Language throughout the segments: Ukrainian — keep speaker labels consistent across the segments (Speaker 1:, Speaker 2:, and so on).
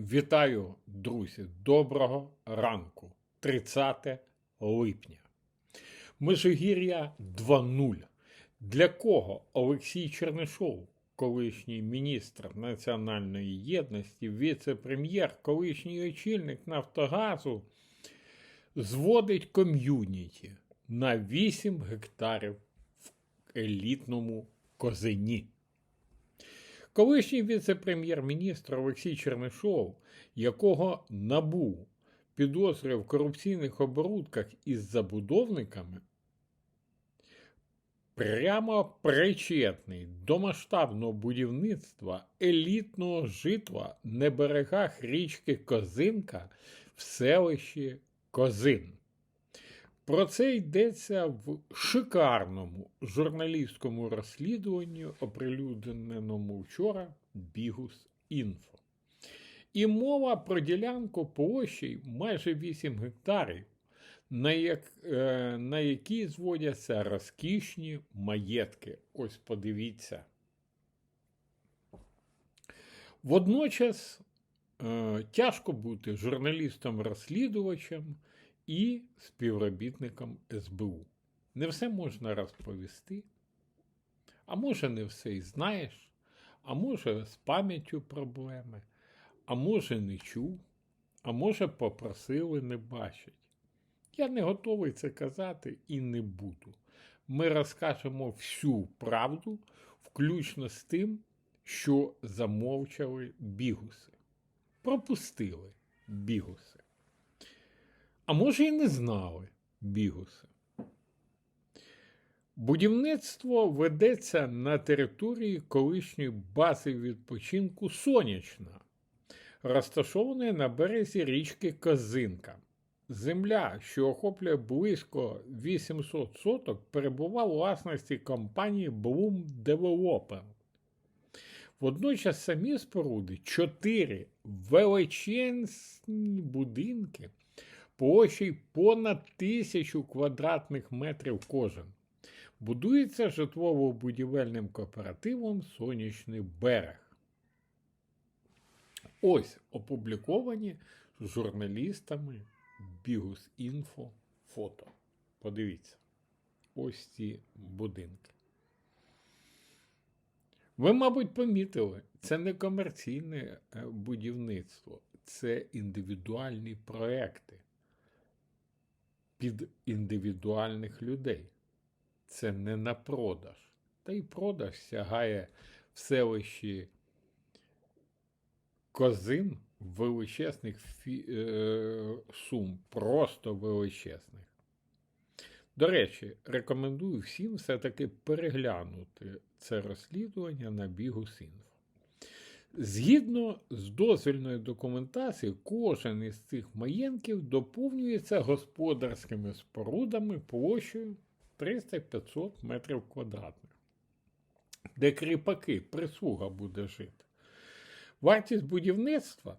Speaker 1: Вітаю, друзі! Доброго ранку, 30 липня. Межигір'я 2.0. Для кого Олексій Чернишов, колишній міністр національної єдності, віце-прем'єр, колишній очільник Нафтогазу, зводить ком'юніті на 8 гектарів в елітному козині. Колишній віце-прем'єр-міністр Олексій Чернишов, якого набув підозрює в корупційних оборудках із забудовниками, прямо причетний до масштабного будівництва елітного житла на берегах річки Козинка в селищі Козин. Про це йдеться в шикарному журналістському розслідуванні, оприлюдненому вчора Бігус Інфо. І мова про ділянку площі майже 8 гектарів, на, як, е, на які зводяться розкішні маєтки. Ось подивіться. Водночас е, тяжко бути журналістом-розслідувачем і співробітникам СБУ. Не все можна розповісти, а може, не все і знаєш, а може, з пам'яттю проблеми, а може, не чув, а може, попросили не бачить. Я не готовий це казати і не буду. Ми розкажемо всю правду, включно з тим, що замовчали бігуси. Пропустили бігуси. А може, і не знали бігуси. Будівництво ведеться на території колишньої бази відпочинку Сонячна, розташованої на березі річки Козинка. Земля, що охоплює близько 800 соток, перебувала у власності компанії Bloom Development. Водночас самі споруди чотири величезні будинки площею понад тисячу квадратних метрів кожен. Будується житлово-будівельним кооперативом Сонячний берег. Ось опубліковані журналістами Бігус Інфо фото. Подивіться. Ось ці будинки. Ви, мабуть, помітили, це не комерційне е, будівництво, це індивідуальні проекти під індивідуальних людей. Це не на продаж. Та й продаж сягає в селищі Козин величезних фі... е... сум, просто величезних. До речі, рекомендую всім все-таки переглянути це розслідування на бігу Сінфо. Згідно з дозвільною документацією, кожен із цих маєнків доповнюється господарськими спорудами площею 300-500 метрів квадратних, де кріпаки, прислуга буде жити. Вартість будівництва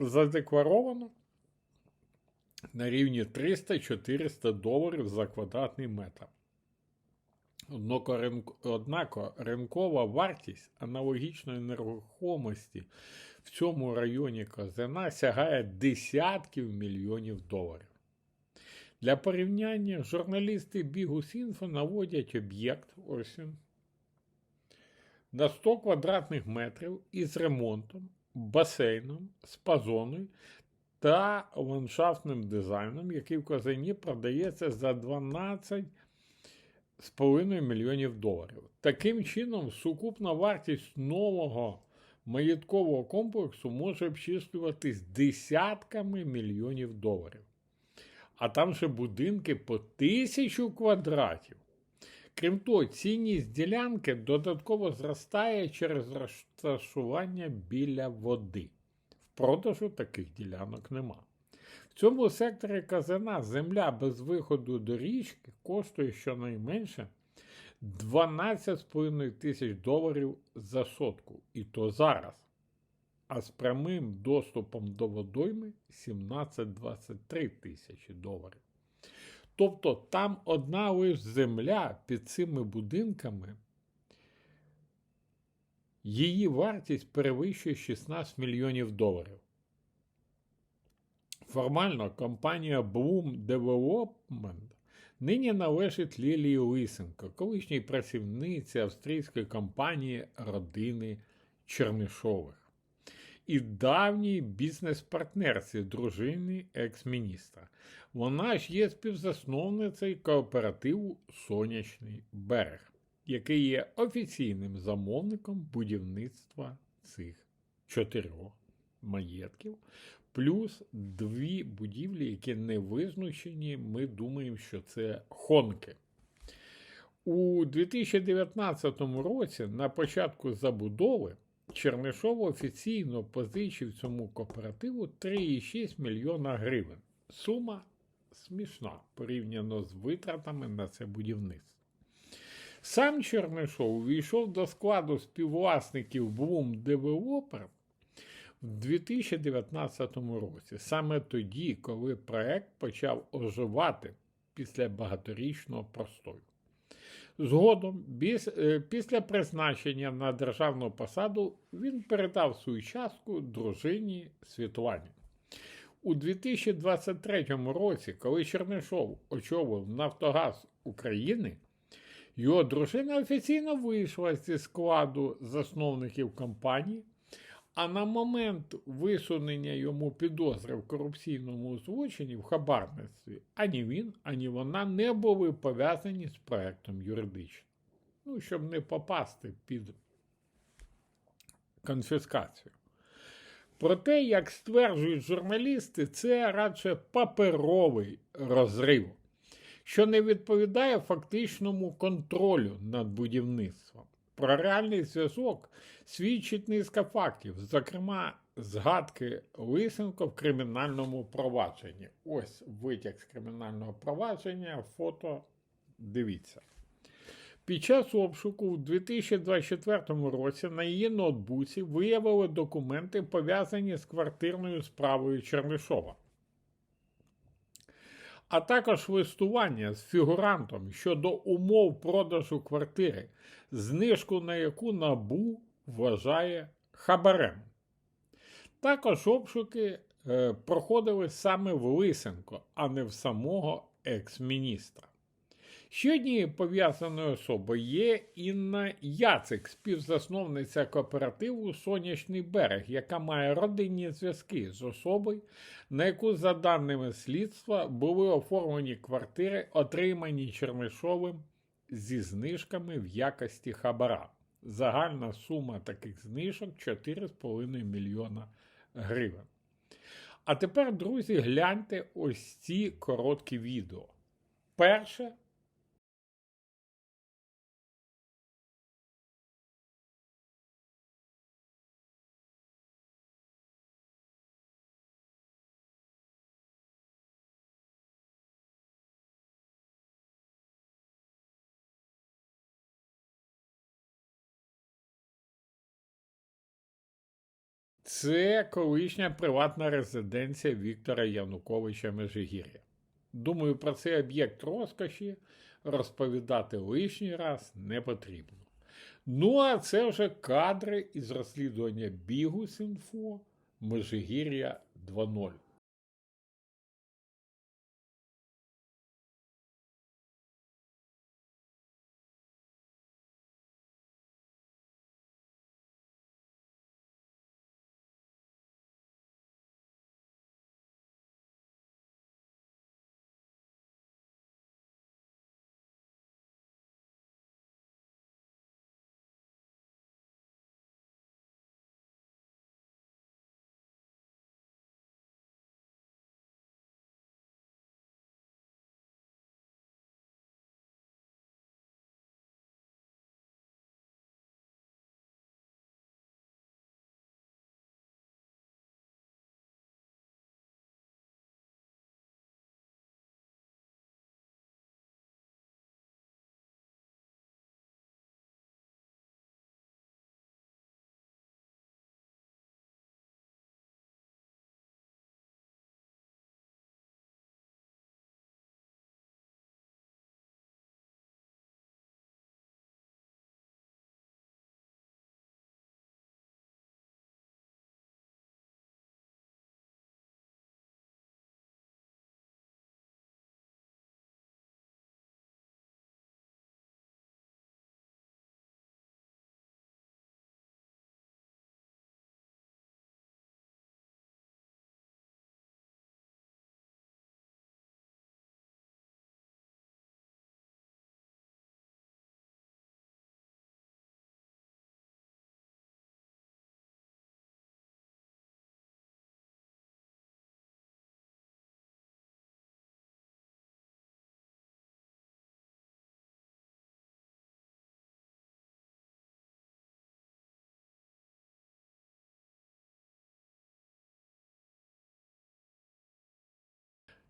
Speaker 1: задекларовано на рівні 300-400 доларів за квадратний метр. Однак ринкова вартість аналогічної нерухомості в цьому районі Козина сягає десятків мільйонів доларів. Для порівняння журналісти Бігус.Інфо наводять об'єкт ось він, на 100 квадратних метрів із ремонтом, басейном, спазоною та ландшафтним дизайном, який в Казані продається за 12 з половиною мільйонів доларів. Таким чином, сукупна вартість нового маєткового комплексу може обчислюватись десятками мільйонів доларів. А там ще будинки по тисячу квадратів. Крім того, цінність ділянки додатково зростає через розташування біля води. В продажу таких ділянок нема. В цьому секторі казана земля без виходу до річки коштує щонайменше 12,5 тисяч доларів за сотку. І то зараз. А з прямим доступом до водойми 17-23 тисячі доларів. Тобто там одна лише земля під цими будинками, Її вартість перевищує 16 мільйонів доларів. Формально компанія Bloom Development нині належить Лілії Лисенко, колишній працівниці австрійської компанії родини Чернишових і давній бізнес-партнерці дружини екс-міністра. Вона ж є співзасновницею кооперативу Сонячний берег, який є офіційним замовником будівництва цих чотирьох маєтків, плюс дві будівлі, які не визначені. Ми думаємо, що це хонки. У 2019 році, на початку забудови, Чернишов офіційно позичив цьому кооперативу 3,6 мільйона гривень. Сума смішна порівняно з витратами на це будівництво. Сам Чернишов увійшов до складу співвласників Bloom Developer в 2019 році, саме тоді, коли проект почав оживати після багаторічного простою. Згодом, е, після призначення на державну посаду, він передав свою частку дружині Світлані. У 2023 році, коли Чернишов очолив Нафтогаз України, його дружина офіційно вийшла зі складу засновників компанії, а на момент висунення йому підозри в корупційному злочині в хабарництві, ані він, ані вона не були пов'язані з проектом юридично. Ну, щоб не попасти під конфіскацію. Проте, як стверджують журналісти, це радше паперовий розрив, що не відповідає фактичному контролю над будівництвом. Про реальний зв'язок свідчить низка фактів, зокрема, згадки Лисенко в кримінальному провадженні. Ось витяг з кримінального провадження, фото дивіться. Під час обшуку у 2024 році на її ноутбуці виявили документи, пов'язані з квартирною справою Чернишова, а також листування з фігурантом щодо умов продажу квартири, знижку на яку набу вважає хабарем. Також обшуки е, проходили саме в Лисенко, а не в самого екс-міністра. Ще однією пов'язаною особою є Інна Яцик, співзасновниця кооперативу Сонячний берег, яка має родинні зв'язки з особою, на яку, за даними слідства, були оформлені квартири, отримані Чернишовим зі знижками в якості хабара. Загальна сума таких знижок 4,5 мільйона гривень. А тепер, друзі, гляньте ось ці короткі відео. Перше. Це колишня приватна резиденція Віктора Януковича Межигір'я. Думаю, про цей об'єкт розкоші розповідати лишній раз не потрібно. Ну, а це вже кадри із розслідування бігу Сінфо Межигір'я 2.0.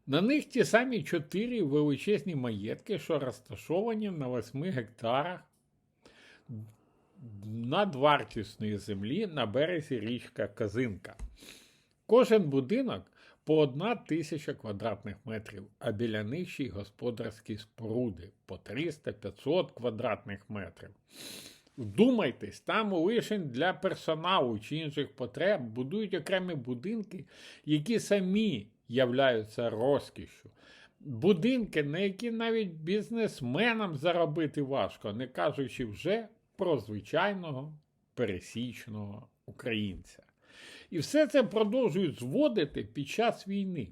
Speaker 1: На них ті самі чотири величезні маєтки, що розташовані на 8 гектарах надвартісної землі на березі річка Казинка. Кожен будинок по одна тисяча квадратних метрів, а біля них господарські споруди по 300-500 квадратних метрів. Вдумайтесь, там лише для персоналу чи інших потреб будують окремі будинки, які самі являються розкішшю. Будинки, на які навіть бізнесменам заробити важко, не кажучи вже про звичайного пересічного українця. І все це продовжують зводити під час війни.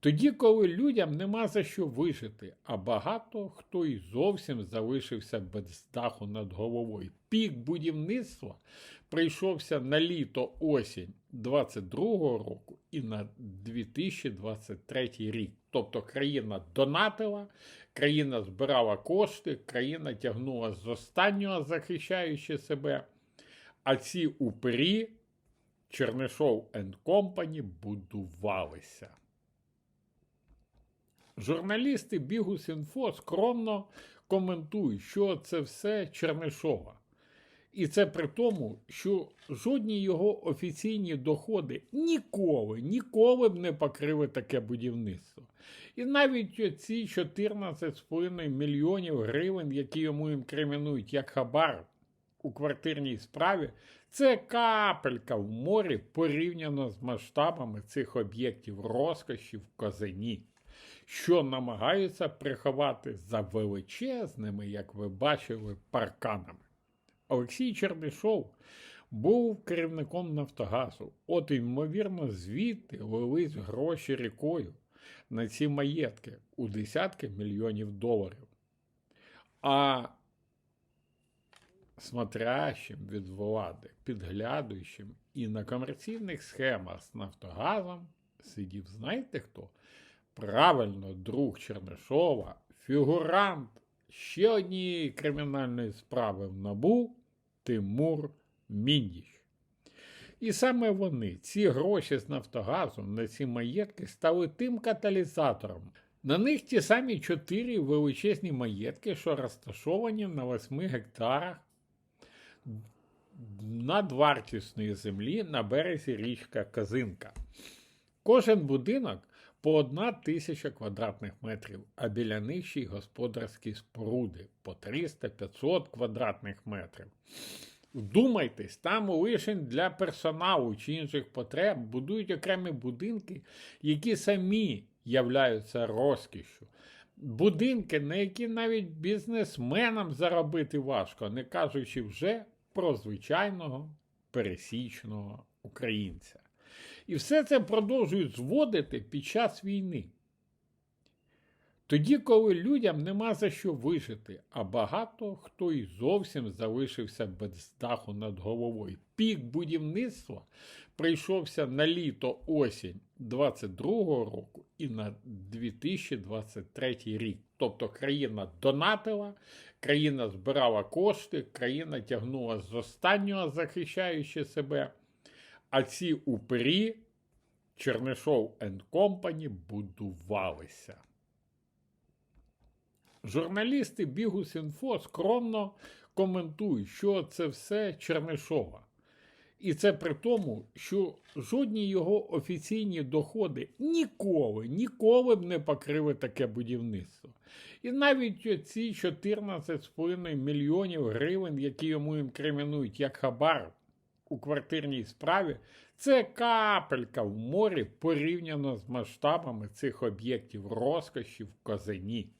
Speaker 1: Тоді, коли людям нема за що вижити, а багато хто і зовсім залишився без даху над головою. Пік будівництва прийшовся на літо осінь 22-го року і на 2023 рік. Тобто країна донатила, країна збирала кошти, країна тягнула з останнього, захищаючи себе. А ці упері Чернишов Company будувалися. Журналісти Бігус.Інфо скромно коментують, що це все Чернишова. І це при тому, що жодні його офіційні доходи ніколи, ніколи б не покрили таке будівництво. І навіть ці 14,5 мільйонів гривень, які йому інкримінують як хабар у квартирній справі, це капелька в морі порівняно з масштабами цих об'єктів розкоші в Козині що намагаються приховати за величезними, як ви бачили, парканами. Олексій Чернишов був керівником Нафтогазу. От, ймовірно, звідти лились гроші рікою на ці маєтки у десятки мільйонів доларів. А смотрящим від влади, підглядуючим і на комерційних схемах з Нафтогазом сидів, знаєте хто? Правильно, друг Чернишова, фігурант ще однієї кримінальної справи в набу Тимур Міндіч. І саме вони, ці гроші з Нафтогазу на ці маєтки, стали тим каталізатором. На них ті самі чотири величезні маєтки, що розташовані на 8 гектарах надвартісної землі на березі річка Казинка. Кожен будинок по одна тисяча квадратних метрів, а біля них ще й господарські споруди по 300-500 квадратних метрів. Вдумайтесь, там лише для персоналу чи інших потреб будують окремі будинки, які самі являються розкішшю. Будинки, на які навіть бізнесменам заробити важко, не кажучи вже про звичайного пересічного українця. І все це продовжують зводити під час війни. Тоді, коли людям нема за що вижити, а багато хто і зовсім залишився без даху над головою. Пік будівництва прийшовся на літо осінь 22-го року і на 2023 рік. Тобто країна донатила, країна збирала кошти, країна тягнула з останнього, захищаючи себе. А ці упері Чернишов Company будувалися. Журналісти Бігус.Інфо скромно коментують, що це все Чернишова. І це при тому, що жодні його офіційні доходи ніколи, ніколи б не покрили таке будівництво. І навіть ці 14,5 мільйонів гривень, які йому інкримінують як хабар у квартирній справі, це капелька в морі порівняно з масштабами цих об'єктів розкоші в Козині,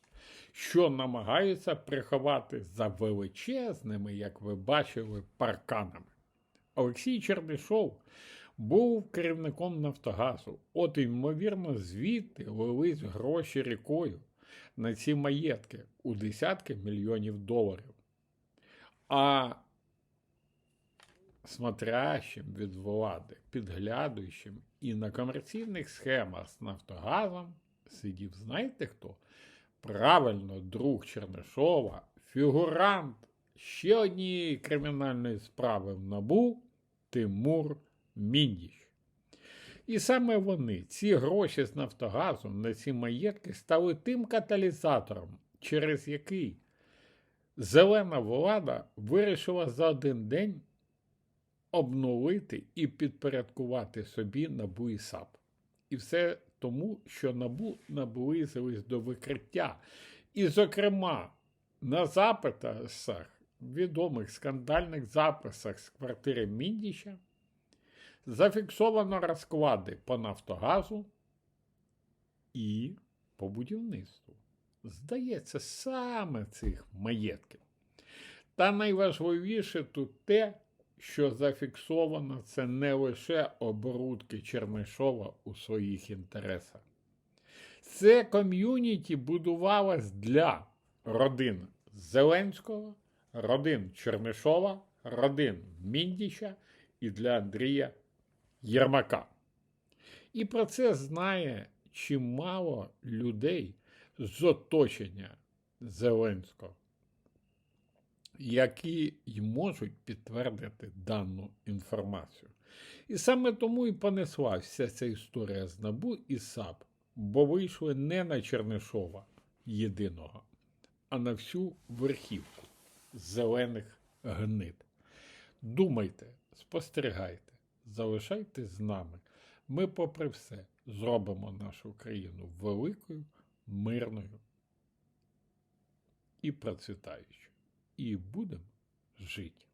Speaker 1: що намагаються приховати за величезними, як ви бачили, парканами. Олексій Чернишов був керівником Нафтогазу. От, ймовірно, звідти лились гроші рікою на ці маєтки у десятки мільйонів доларів. А смотрящим від влади, підглядуючим і на комерційних схемах з Нафтогазом сидів, знаєте хто? Правильно, друг Чернишова, фігурант ще однієї кримінальної справи в набу Тимур Міндіч. І саме вони, ці гроші з Нафтогазу на ці маєтки, стали тим каталізатором, через який зелена влада вирішила за один день обнулити і підпорядкувати собі НАБУ і САП. І все тому, що НАБУ наблизились до викриття. І, зокрема, на запитах, відомих скандальних записах з квартири Міндіча, зафіксовано розклади по Нафтогазу і по будівництву. Здається, саме цих маєтків. Та найважливіше тут те, що зафіксовано це не лише оборудки Чернишова у своїх інтересах. Це ком'юніті будувалось для родин Зеленського, родин Чернишова, родин Міндіча і для Андрія Єрмака. І про це знає чимало людей з оточення Зеленського, які й можуть підтвердити дану інформацію. І саме тому і понесла вся ця історія з НАБУ і САП, бо вийшли не на Чернишова єдиного, а на всю верхівку зелених гнид. Думайте, спостерігайте, залишайтесь з нами. Ми, попри все, зробимо нашу країну великою, мирною і процвітаючою. І будемо жити.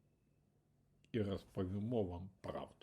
Speaker 1: І розповімо вам правду.